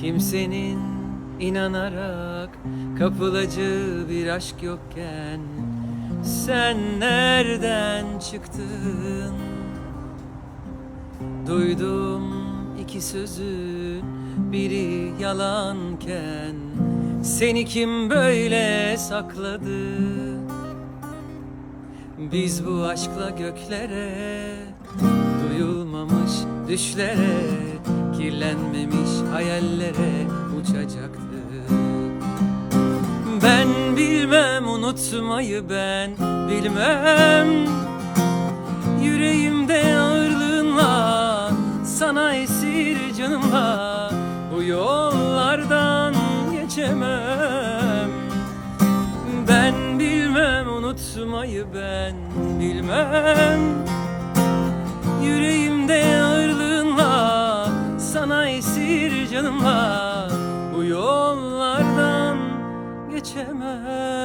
Kimsenin inanarak kapılacı bir aşk yokken Sen nereden çıktın? Duydum iki sözün biri yalanken Seni kim böyle sakladı? Biz bu aşkla göklere Duyulmamış düşlere Kirlenmemiş hayallere uçacaktık Ben bilmem unutmayı ben bilmem. Yüreğimde ağırlığınla Sana esir canımla Bu yollardan geçemem. Ben bilmem unutmayı ben bilmem esir canımla Bu yollardan geçemem